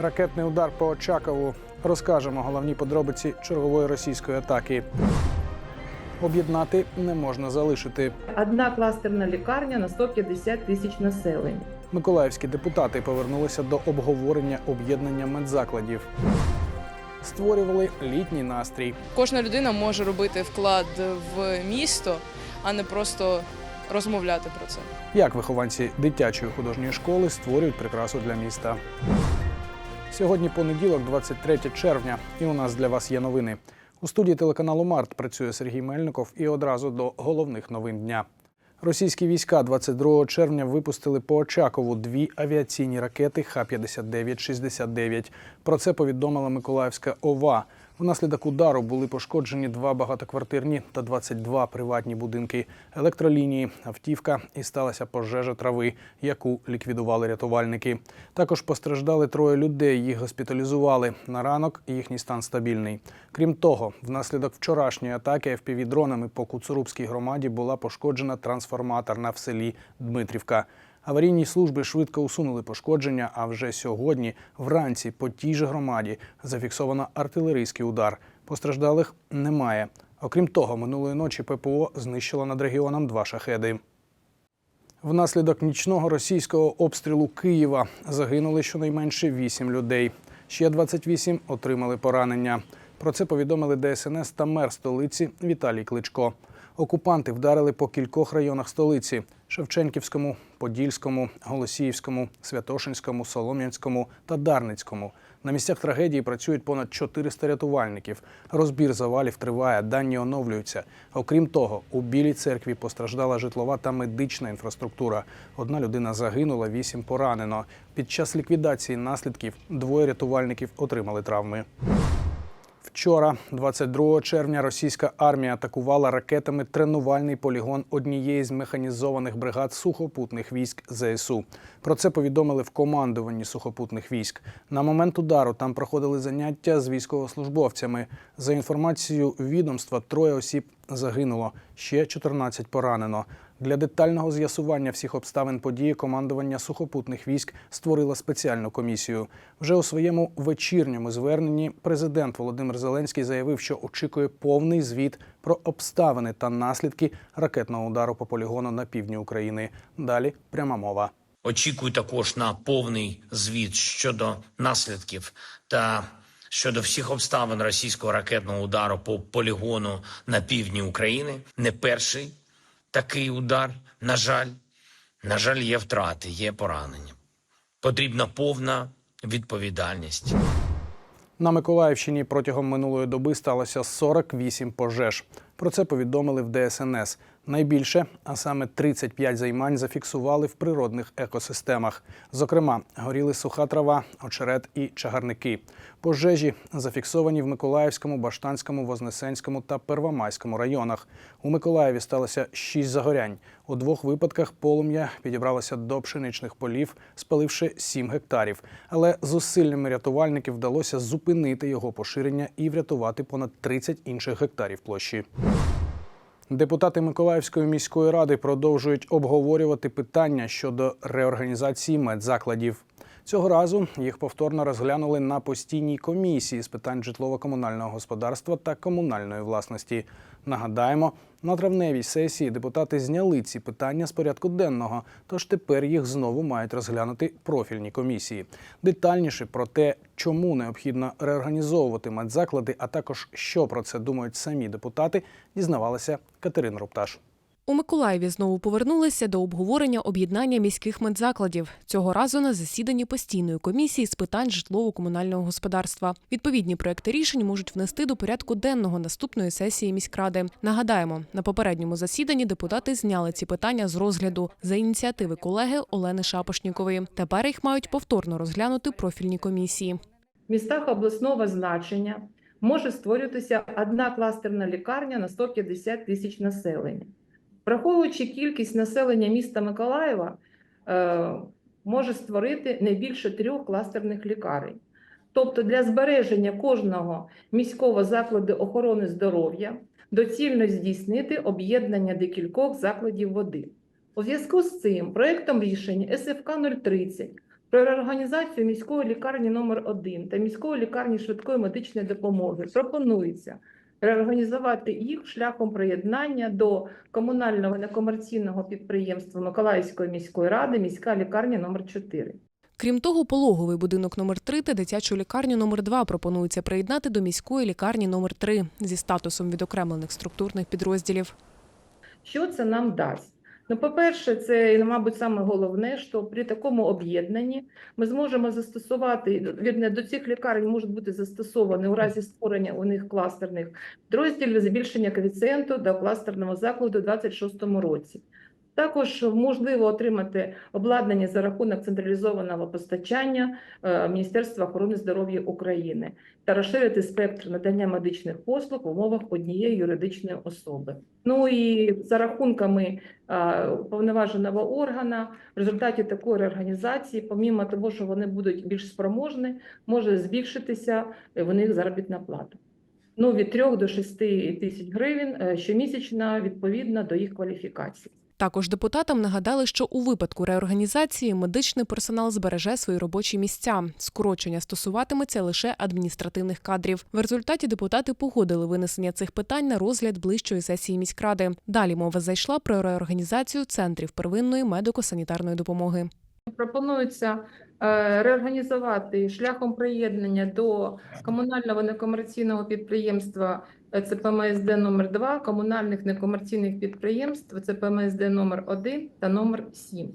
Ракетний удар по Очакову. Розкажемо головні подробиці чергової російської атаки. Об'єднати не можна залишити. Одна кластерна лікарня на 150 тисяч населення. Миколаївські депутати повернулися до обговорення об'єднання медзакладів. Створювали літній настрій. Кожна людина може робити вклад в місто, а не просто розмовляти про це. Як вихованці дитячої художньої школи створюють прикрасу для міста. Сьогодні понеділок, 23 червня, і у нас для вас є новини. У студії телеканалу Март працює Сергій Мельников і одразу до головних новин дня. Російські війська 22 червня випустили по Очакову дві авіаційні ракети Х-59-69. Про це повідомила Миколаївська ОВА. Внаслідок удару були пошкоджені два багатоквартирні та 22 приватні будинки, електролінії, автівка і сталася пожежа трави, яку ліквідували рятувальники. Також постраждали троє людей. Їх госпіталізували. На ранок їхній стан стабільний. Крім того, внаслідок вчорашньої атаки FPV-дронами по Куцурубській громаді була пошкоджена трансформаторна в селі Дмитрівка. Аварійні служби швидко усунули пошкодження. А вже сьогодні, вранці, по тій же громаді зафіксовано артилерійський удар. Постраждалих немає. Окрім того, минулої ночі ППО знищило над регіоном два шахеди. Внаслідок нічного російського обстрілу Києва загинули щонайменше 8 людей. Ще 28 отримали поранення. Про це повідомили ДСНС та мер столиці Віталій Кличко. Окупанти вдарили по кількох районах столиці: Шевченківському, Подільському, Голосіївському, Святошинському, Солом'янському та Дарницькому. На місцях трагедії працюють понад 400 рятувальників. Розбір завалів триває, дані оновлюються. Окрім того, у Білій церкві постраждала житлова та медична інфраструктура. Одна людина загинула, вісім поранено. Під час ліквідації наслідків двоє рятувальників отримали травми. Вчора, 22 червня, російська армія атакувала ракетами тренувальний полігон однієї з механізованих бригад сухопутних військ ЗСУ. Про це повідомили в командуванні сухопутних військ. На момент удару там проходили заняття з військовослужбовцями. За інформацією відомства, троє осіб загинуло, ще 14 поранено. Для детального з'ясування всіх обставин події командування сухопутних військ створило спеціальну комісію. Вже у своєму вечірньому зверненні президент Володимир Зеленський заявив, що очікує повний звіт про обставини та наслідки ракетного удару по полігону на півдні України. Далі пряма мова. Очікую також на повний звіт щодо наслідків та щодо всіх обставин російського ракетного удару по полігону на півдні України. Не перший такий удар. На жаль, на жаль, є втрати, є поранення. Потрібна повна відповідальність. На Миколаївщині протягом минулої доби сталося 48 пожеж. Про це повідомили в ДСНС. Найбільше, а саме 35 займань, зафіксували в природних екосистемах. Зокрема, горіли суха трава, очерет і чагарники. Пожежі зафіксовані в Миколаївському, Баштанському, Вознесенському та Первомайському районах. У Миколаєві сталося 6 загорянь. У двох випадках полум'я підібралося до пшеничних полів, спаливши 7 гектарів. Але зусиллями рятувальників вдалося зупинити його поширення і врятувати понад 30 інших гектарів площі. Депутати Миколаївської міської ради продовжують обговорювати питання щодо реорганізації медзакладів. Цього разу їх повторно розглянули на постійній комісії з питань житлово-комунального господарства та комунальної власності. Нагадаємо, на травневій сесії депутати зняли ці питання з порядку денного, тож тепер їх знову мають розглянути профільні комісії. Детальніше про те, чому необхідно реорганізовувати медзаклади, а також що про це думають самі депутати, дізнавалася Катерина Рупташ. У Миколаєві знову повернулися до обговорення об'єднання міських медзакладів цього разу на засіданні постійної комісії з питань житлово-комунального господарства. Відповідні проекти рішень можуть внести до порядку денного наступної сесії міськради. Нагадаємо, на попередньому засіданні депутати зняли ці питання з розгляду за ініціативи колеги Олени Шапошнікової. Тепер їх мають повторно розглянути профільні комісії. В містах обласного значення може створюватися одна кластерна лікарня на 150 тисяч населення. Враховуючи кількість населення міста Миколаєва, е, може створити не більше трьох кластерних лікарень. Тобто для збереження кожного міського закладу охорони здоров'я доцільно здійснити об'єднання декількох закладів води. У зв'язку з цим проектом рішення СФК 030 про реорганізацію міської лікарні номер 1 та міської лікарні швидкої медичної допомоги пропонується реорганізувати їх шляхом приєднання до комунального некомерційного підприємства Миколаївської міської ради міська лікарня номер 4 Крім того, пологовий будинок номер 3 та дитячу лікарню номер 2 пропонується приєднати до міської лікарні номер 3 зі статусом відокремлених структурних підрозділів. Що це нам дасть? Ну, по-перше, це, мабуть, саме головне, що при такому об'єднанні ми зможемо застосувати, вірне, до цих лікарень можуть бути застосовані у разі створення у них кластерних підрозділів збільшення коефіцієнту до кластерного закладу у 2026 році. Також можливо отримати обладнання за рахунок централізованого постачання е, Міністерства охорони здоров'я України та розширити спектр надання медичних послуг в умовах однієї юридичної особи. Ну і за рахунками е, повноваженого органа в результаті такої реорганізації, помімо того, що вони будуть більш спроможні, може збільшитися в них заробітна плата. Ну, від 3 до 6 тисяч гривень е, щомісячно відповідно до їх кваліфікації. Також депутатам нагадали, що у випадку реорганізації медичний персонал збереже свої робочі місця. Скорочення стосуватиметься лише адміністративних кадрів. В результаті депутати погодили винесення цих питань на розгляд ближчої сесії міськради. Далі мова зайшла про реорганізацію центрів первинної медико-санітарної допомоги. Пропонується е, реорганізувати шляхом приєднання до комунального некомерційного підприємства ЦПМСД номер 2 комунальних некомерційних підприємств ЦПМСД номер 1 та номер 7.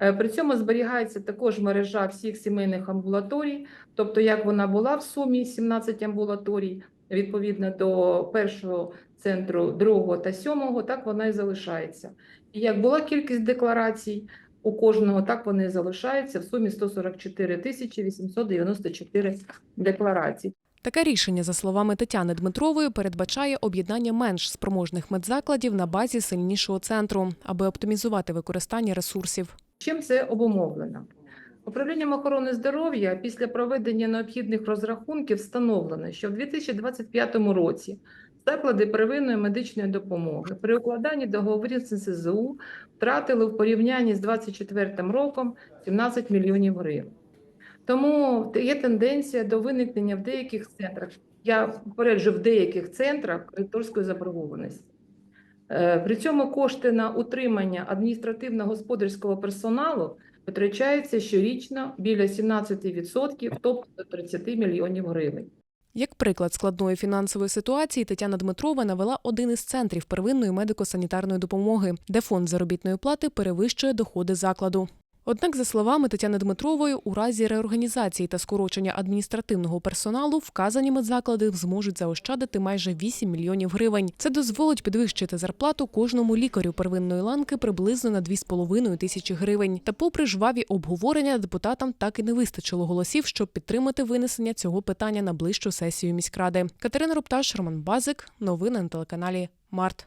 Е, При цьому зберігається також мережа всіх сімейних амбулаторій, тобто як вона була в сумі 17 амбулаторій, відповідно до першого центру, другого та сьомого, так вона і залишається. І як була кількість декларацій, у кожного так вони і залишаються в сумі 144 тисячі 894 декларацій. Таке рішення, за словами Тетяни Дмитрової, передбачає об'єднання менш спроможних медзакладів на базі сильнішого центру, аби оптимізувати використання ресурсів. Чим це обумовлено? Управлінням охорони здоров'я після проведення необхідних розрахунків встановлено, що в 2025 році заклади первинної медичної допомоги при укладанні договорів з НСЗУ втратили в порівнянні з 2024 роком 17 мільйонів гривень. Тому є тенденція до виникнення в деяких центрах, я попереджу, в деяких центрах кредиторської заборгованості. Е, При цьому кошти на утримання адміністративно-господарського персоналу витрачаються щорічно біля 17%, тобто до 30 мільйонів гривень. Як приклад складної фінансової ситуації, Тетяна Дмитрова навела один із центрів первинної медико-санітарної допомоги, де фонд заробітної плати перевищує доходи закладу. Однак, за словами Тетяни Дмитрової, у разі реорганізації та скорочення адміністративного персоналу вказані медзаклади зможуть заощадити майже 8 мільйонів гривень. Це дозволить підвищити зарплату кожному лікарю первинної ланки приблизно на 2,5 тисячі гривень. Та, попри жваві обговорення, депутатам так і не вистачило голосів, щоб підтримати винесення цього питання на ближчу сесію міськради. Катерина Рупташ, Роман Базик. Новини на телеканалі Март.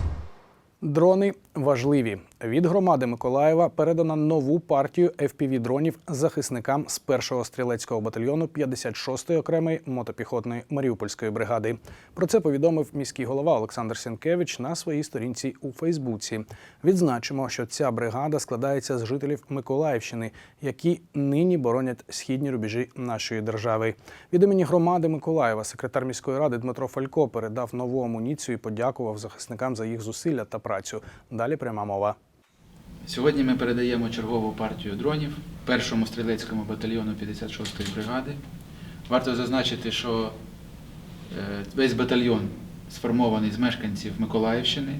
Дрони важливі. Від громади Миколаєва передано нову партію FPV-дронів захисникам з 1-го стрілецького батальйону 56-ї окремої мотопіхотної Маріупольської бригади. Про це повідомив міський голова Олександр Сінкевич на своїй сторінці у Фейсбуці. Відзначимо, що ця бригада складається з жителів Миколаївщини, які нині боронять східні рубежі нашої держави. Від імені громади Миколаєва секретар міської ради Дмитро Фалько передав нову амуніцію і подякував захисникам за їх зусилля та працю. Далі пряма мова. Сьогодні ми передаємо чергову партію дронів першому стрілецькому батальйону 56-ї бригади. Варто зазначити, що е, весь батальйон сформований з мешканців Миколаївщини.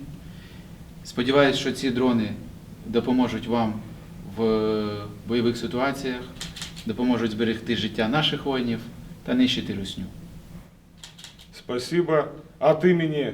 Сподіваюсь, що ці дрони допоможуть вам в бойових ситуаціях, допоможуть зберегти життя наших воїнів та нищити русню. Спасибо от имени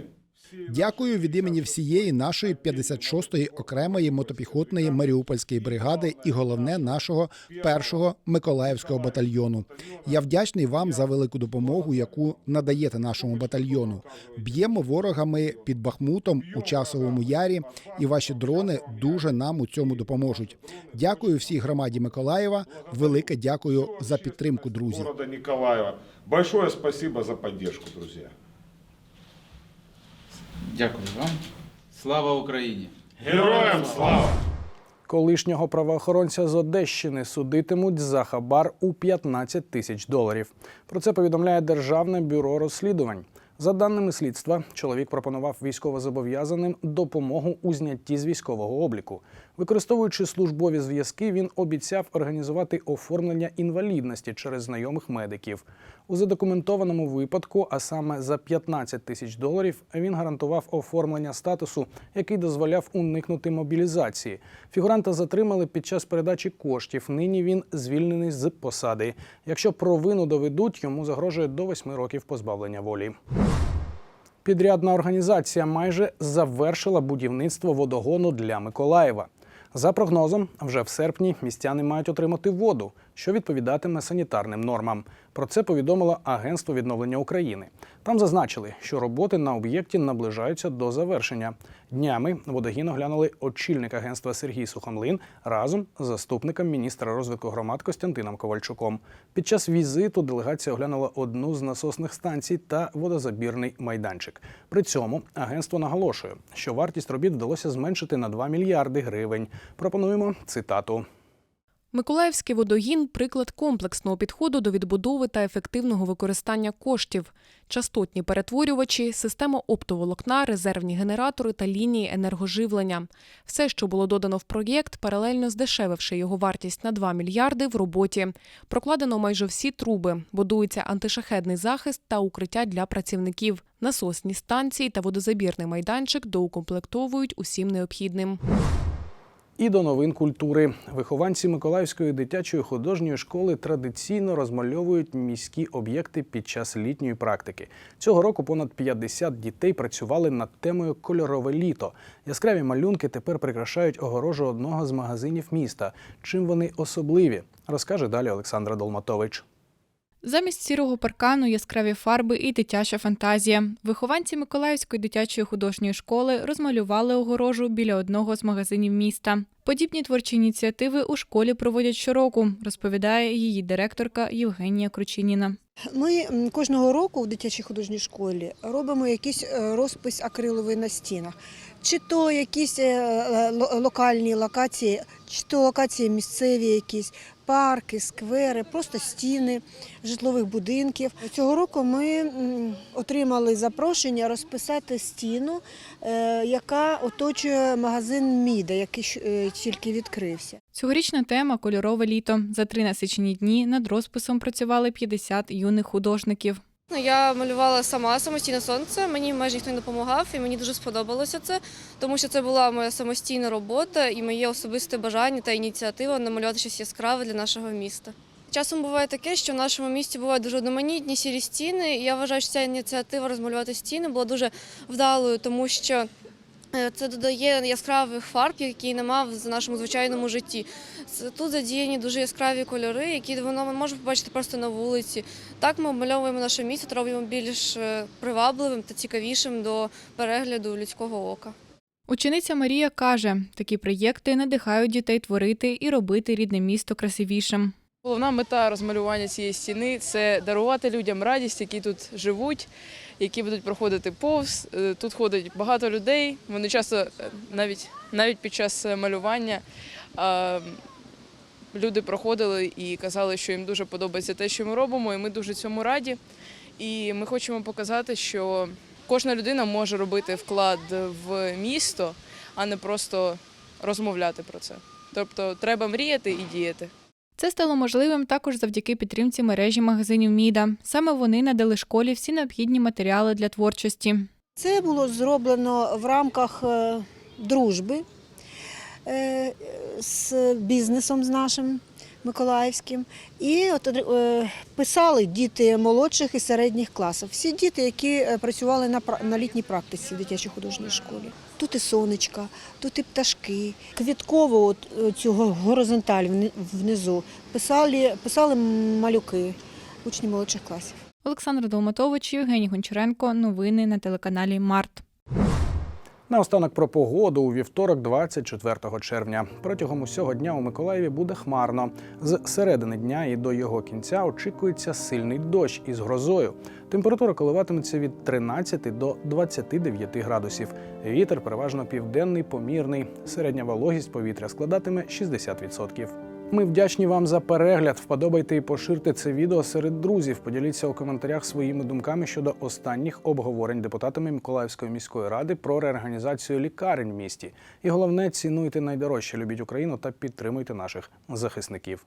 Дякую від імені всієї нашої 56-ї окремої мотопіхотної Маріупольської бригади і головне нашого першого Миколаївського батальйону. Я вдячний вам за велику допомогу, яку надаєте нашому батальйону. Б'ємо ворогами під Бахмутом у часовому ярі, і ваші дрони дуже нам у цьому допоможуть. Дякую всій громаді Миколаєва. Велике дякую за підтримку, друзі. Николаева. Большое спасибо за поддержку, друзья. Дякую вам. Слава Україні! Героям слава! Колишнього правоохоронця з Одещини судитимуть за хабар у 15 тисяч доларів. Про це повідомляє Державне бюро розслідувань. За даними слідства, чоловік пропонував військовозобов'язаним допомогу у знятті з військового обліку. Використовуючи службові зв'язки, він обіцяв організувати оформлення інвалідності через знайомих медиків. У задокументованому випадку, а саме за 15 тисяч доларів, він гарантував оформлення статусу, який дозволяв уникнути мобілізації. Фігуранта затримали під час передачі коштів. Нині він звільнений з посади. Якщо провину доведуть, йому загрожує до 8 років позбавлення волі. Підрядна організація майже завершила будівництво водогону для Миколаєва. За прогнозом, вже в серпні містяни мають отримати воду, що відповідатиме санітарним нормам. Про це повідомило Агентство відновлення України. Там зазначили, що роботи на об'єкті наближаються до завершення. Днями водогін оглянули очільник агентства Сергій Сухомлин разом з заступником міністра розвитку громад Костянтином Ковальчуком. Під час візиту делегація оглянула одну з насосних станцій та водозабірний майданчик. При цьому агентство наголошує, що вартість робіт вдалося зменшити на 2 мільярди гривень. Пропонуємо цитату. Миколаївський водогін приклад комплексного підходу до відбудови та ефективного використання коштів. Частотні перетворювачі, система оптоволокна, резервні генератори та лінії енергоживлення. Все, що було додано в проєкт, паралельно здешевивши його вартість на 2 мільярди в роботі. Прокладено майже всі труби, будується антишахедний захист та укриття для працівників. Насосні станції та водозабірний майданчик доукомплектовують усім необхідним. І до новин культури. Вихованці Миколаївської дитячої художньої школи традиційно розмальовують міські об'єкти під час літньої практики. Цього року понад 50 дітей працювали над темою Кольорове літо. Яскраві малюнки тепер прикрашають огорожу одного з магазинів міста. Чим вони особливі, розкаже далі Олександра Долматович. Замість сірого паркану яскраві фарби і дитяча фантазія. Вихованці Миколаївської дитячої художньої школи розмалювали огорожу біля одного з магазинів міста. Подібні творчі ініціативи у школі проводять щороку, розповідає її директорка Євгенія Кручиніна. Ми кожного року в дитячій художній школі робимо якийсь е, розпис акриловий на стінах, чи то якісь е, е, локальні локації, чи то локації місцеві, якісь парки, сквери, просто стіни житлових будинків. Цього року ми отримали запрошення розписати стіну, е, яка оточує магазин Міда, який е, тільки відкрився. Цьогорічна тема кольорове літо. За три насичені дні над розписом працювали 50 юних художників. Ну, я малювала сама самостійне сонце. Мені майже ніхто не допомагав, і мені дуже сподобалося це, тому що це була моя самостійна робота і моє особисте бажання та ініціатива намалювати щось яскраве для нашого міста. Часом буває таке, що в нашому місті бувають дуже одноманітні сірі стіни. І я вважаю, що ця ініціатива розмалювати стіни була дуже вдалою, тому що це додає яскравих фарб, які нема в нашому звичайному житті. Тут задіяні дуже яскраві кольори, які воно ми можемо побачити просто на вулиці. Так ми обмальовуємо наше місто, робимо більш е, привабливим та цікавішим до перегляду людського ока. Учениця Марія каже, такі проєкти надихають дітей творити і робити рідне місто красивішим. Головна мета розмалювання цієї стіни це дарувати людям радість, які тут живуть, які будуть проходити повз. Е, Тут ходить багато людей. Вони часто е, навіть навіть під час е, малювання люди проходили і казали, що їм дуже подобається те, що ми робимо, і ми дуже цьому раді. І ми хочемо показати, що кожна людина може робити вклад в місто, а не просто розмовляти про це. Тобто треба мріяти і діяти. Це стало можливим також завдяки підтримці мережі магазинів Міда. Саме вони надали школі всі необхідні матеріали для творчості. Це було зроблено в рамках е, дружби е, з бізнесом з нашим. Миколаївським. І от е, писали діти молодших і середніх класів. Всі діти, які е, працювали на, на літній практиці в дитячій художній школі. Тут і сонечка, тут і пташки. Квітково от, е, цього горизонталь вни- внизу писали, писали малюки, учні молодших класів. Олександр Долматович, Євгеній Гончаренко. Новини на телеканалі Март. Наостанок про погоду у вівторок, 24 червня. Протягом усього дня у Миколаєві буде хмарно. З середини дня і до його кінця очікується сильний дощ із грозою. Температура коливатиметься від 13 до 29 градусів. Вітер переважно південний, помірний. Середня вологість повітря складатиме 60%. Ми вдячні вам за перегляд. Вподобайте і поширте це відео серед друзів. Поділіться у коментарях своїми думками щодо останніх обговорень депутатами Миколаївської міської ради про реорганізацію лікарень в місті. І головне, цінуйте найдорожче, любіть Україну та підтримуйте наших захисників.